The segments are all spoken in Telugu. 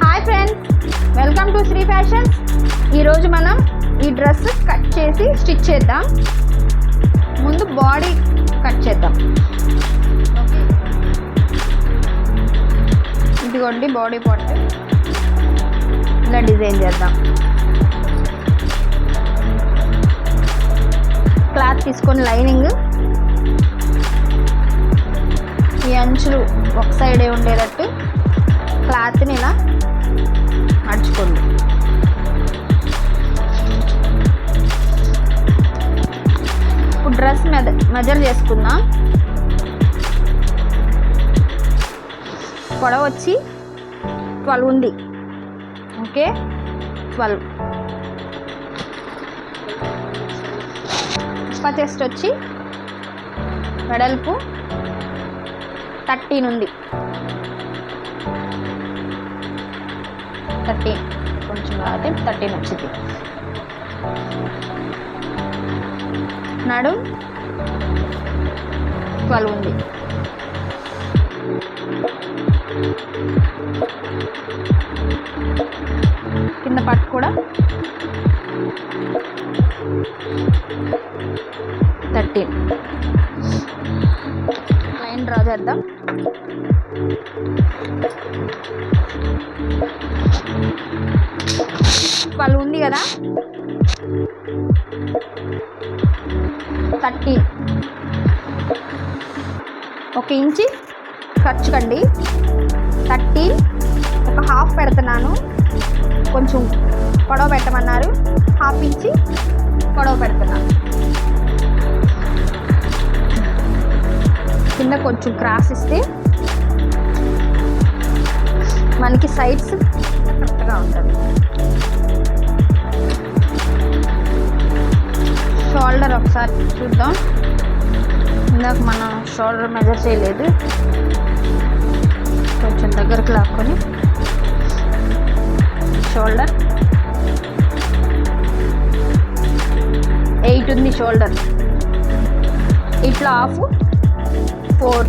Hi friends welcome to Shri fashion ఈరోజు మనం ఈ డ్రెస్ కట్ చేసి స్టిచ్ చేద్దాం. ముందు బాడీ కట్ చేద్దాం. ఇదిగోండి బాడీ పార్ట్ ఇలా డిజైన్ చేద్దాం. క్లాత్ తీసుకొని లైనింగ్ ఈ అంచులు ఒక సైడే ఉండేటట్టు క్లాత్ని ఇలా మడుచుకోండి ఇప్పుడు డ్రెస్ మెద మెజర్ చేసుకుందాం. పొడవ వచ్చి ట్వెల్వ్ ఉంది. ఓకే? ట్వెల్వ్ చెస్ట్ వచ్చి వెడల్పు థర్టీన్ ఉంది థర్టీన్ కొంచెం కాబట్టి థర్టీన్ వచ్చింది నడు. ట్వెల్వ్ ఉంది. కింద పట్టు కూడా. థర్టీన్. లైన్ డ్రా చేద్దాం. ట్వెల్వ్ ఉంది కదా? థర్టీన్. ఒక ఇంచి ఖర్చుకండి. థర్టీన్ ఒక హాఫ్ పెడుతున్నాను. కొంచెం పొడవ పెట్టమన్నారు హాఫ్ ఇంచి పొడవ పెడుతున్నాను కింద కొంచెం క్రాస్ ఇస్తే మనకి సైడ్స్ కరెక్ట్గా ఉంటుంది షోల్డర్ ఒకసారి చూద్దాం. ఇందాక మనం షోల్డర్ మెజర్ చేయలేదు. కొంచెం దగ్గరకు లాక్కొని. షోల్డర్. ఎయిట్ ఉంది షోల్డర్ ఇట్లా హాఫ్ ఫోర్.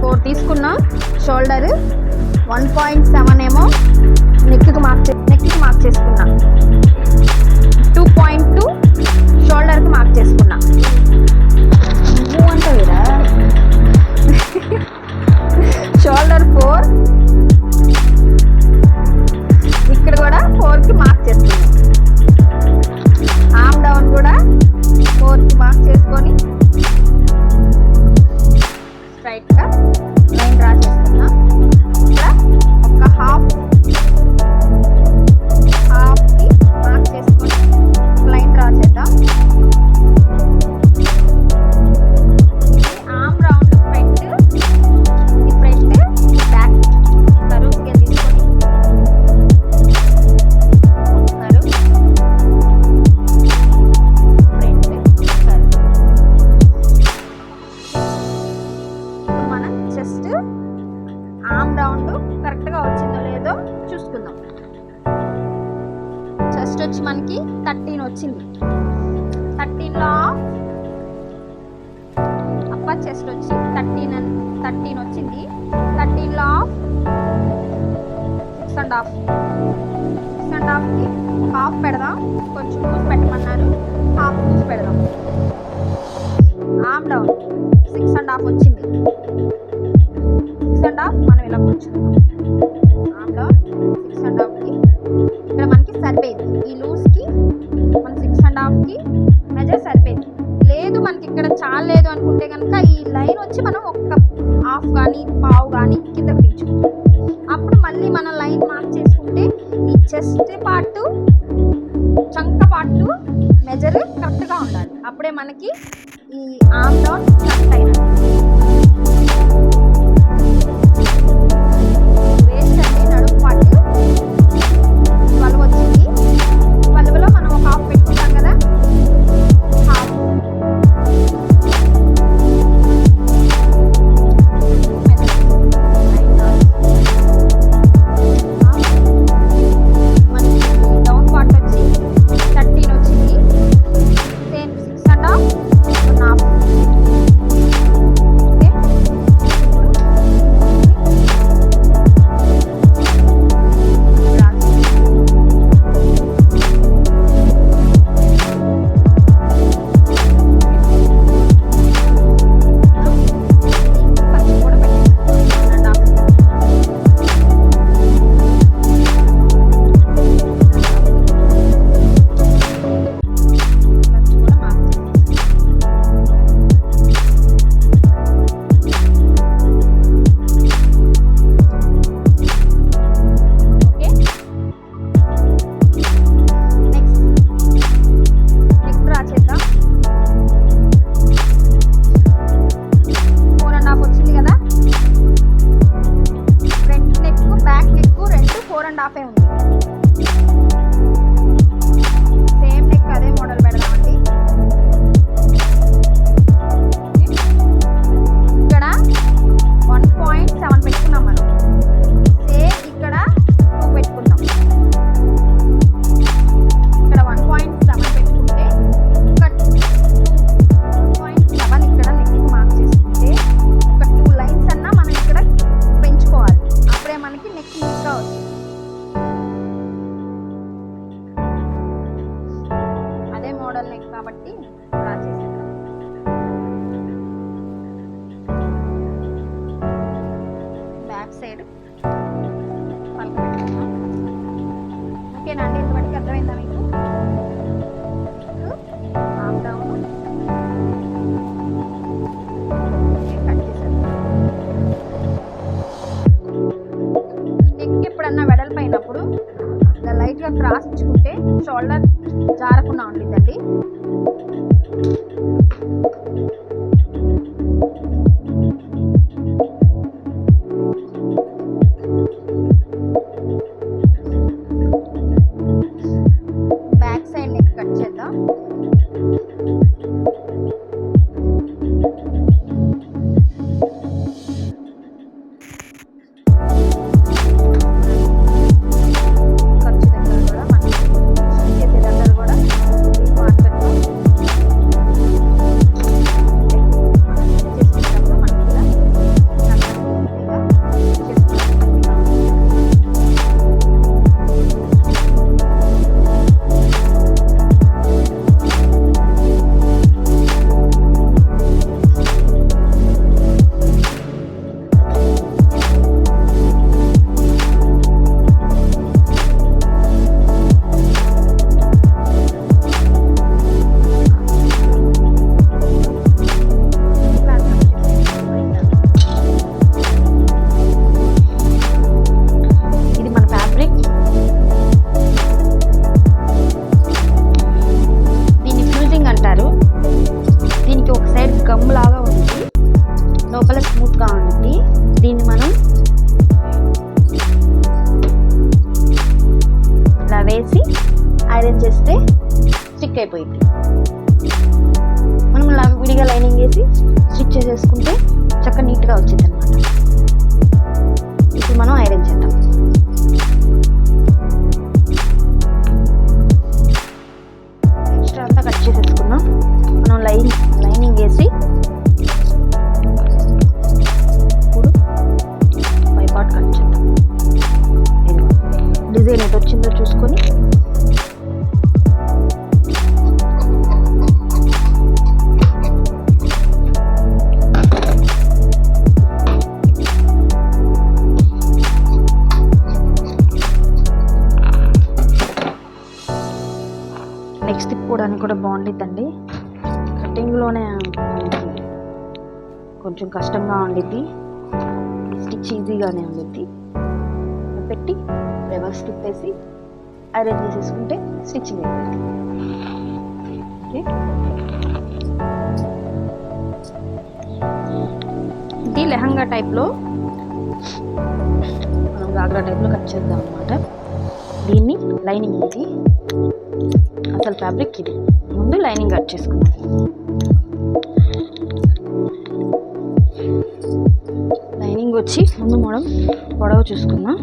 ఫోర్ తీసుకున్నా షోల్డర్ వన్ పాయింట్ సెవెన్ ఏమో నెక్కి మార్క్ నెక్కి మార్క్ చేసుకున్నా. టూ పాయింట్ టూ షోల్డర్కి మార్క్ చేసుకున్నా. కొంచెం పూసి పెట్టమన్నారు. హాఫ్ పూసి పెడదాం. Arm down six and half వచ్చింది. సిక్స్ అండ్ హాఫ్ మనం ఇలా కూర్చుందాం షోల్డర్ జారకుండా ఉండిద్దండి. నెక్స్ట్ తిప్పుకోవడానికి కూడా బాగుండిద్దండి. కటింగ్లోనే కొంచెం కష్టంగా ఉండిద్ది. స్టిచ్ ఈజీగానే ఉండిద్ది. పెట్టి రివర్స్ తిప్పేసి అరేంజ్ చేసేసుకుంటే స్టిచ్చింగ్ అయిపోతుంది. ఓకే ఇది లెహంగా టైప్లో మనం గాగ్రా టైప్లో కట్ చేద్దాం అనమాట దీన్ని లైనింగ్ ఇది. అసలు ఫ్యాబ్రిక్ ఇది. ముందు లైనింగ్ కట్ చేసుకుందాం. లైనింగ్ వచ్చి ముందు మనం పొడవు చూసుకుందాం.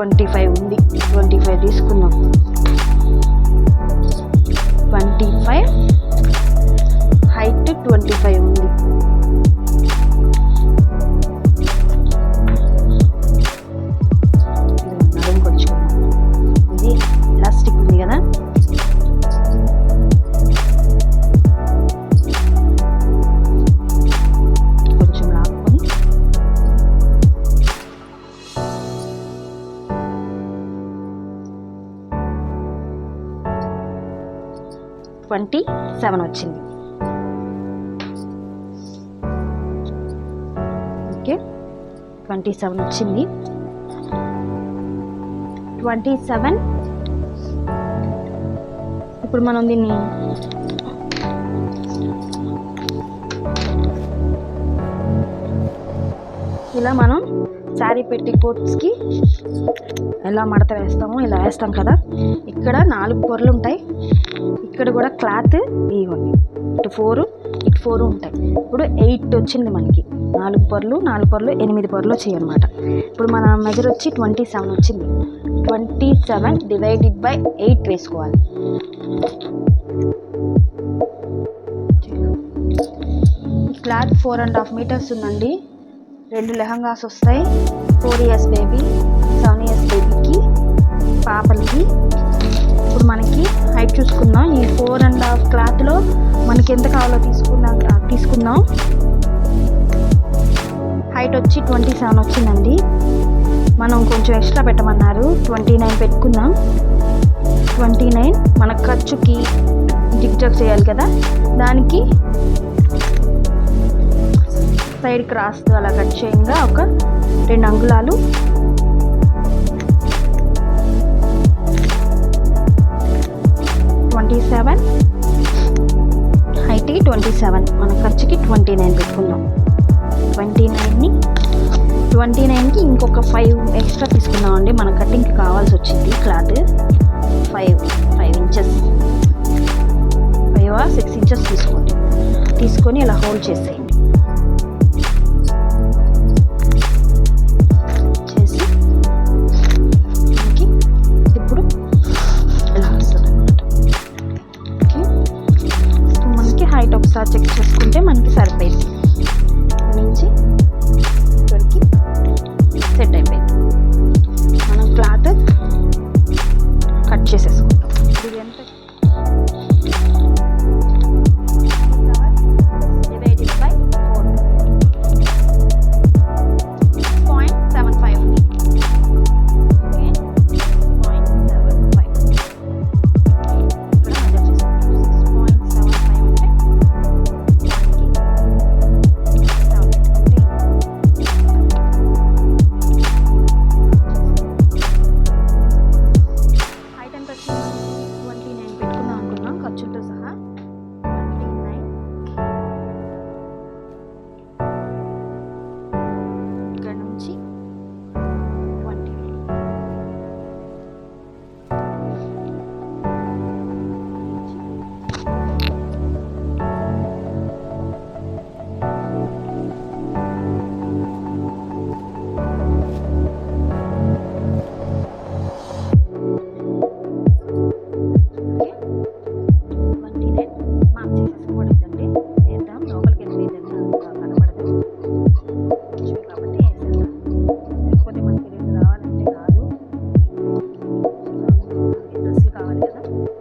ట్వంటీ ఫైవ్ ఉంది. ట్వంటీ ఫైవ్ తీసుకున్నాం. Twenty five? Height twenty five ఉంది. ట్వంటీ సెవెన్ వచ్చింది. ఓకే ట్వంటీ సెవెన్ వచ్చింది. Twenty seven. ఇప్పుడు మనం దీన్ని ఇలా మనం శారీ పెట్టి కోట్స్కి ఎలా మడత వేస్తామో ఇలా వేస్తాం కదా. ఇక్కడ నాలుగు పొరలు ఉంటాయి. ఇక్కడ కూడా క్లాత్ ఇవ్వండి. ఇటు ఫోర్ ఇటు ఫోర్ ఉంటాయి. ఇప్పుడు ఎయిట్ వచ్చింది మనకి. నాలుగు పొరలు నాలుగు పొరలు ఎనిమిది పొరలు చేయనమాట ఇప్పుడు మన మెజర్ వచ్చి ట్వంటీ సెవెన్ వచ్చింది. Twenty seven divided by eight వేసుకోవాలి. Cloth four and half metres ఉందండి. రెండు లెహంగాస్ వస్తాయి. Four years baby seven years బేబీకి పాపలకి ఇప్పుడు మనకి హైట్ చూసుకుందాం. ఈ ఫోర్ అండ్ హాఫ్ క్లాత్లో మనకి ఎంత కావాలో తీసుకుందాం తీసుకుందాం. హైట్ వచ్చి ట్వంటీ సెవెన్ వచ్చిందండి. మనం కొంచెం ఎక్స్ట్రా పెట్టమన్నారు. ట్వంటీ నైన్ పెట్టుకుందాం. ట్వంటీ నైన్ మన ఖర్చుకి జిగ్జాగ్ చేయాలి కదా. దానికి సైడ్ క్రాస్ అలా కట్ చేయంగా ఒక రెండు అంగుళాలు. Twenty seven. హైట్కి twenty seven. మన ఖర్చుకి ట్వంటీ నైన్ పెట్టుకుందాం. ట్వంటీ నైన్ని ట్వంటీ నైన్కి ఇంకొక ఫైవ్ ఎక్స్ట్రా తీసుకుందామండి మన కటింగ్కి కావాల్సి వచ్చింది cloth. Five five inches. Five six inches తీసుకోండి. తీసుకొని ఇలా హోల్డ్ చేసేయండి. Música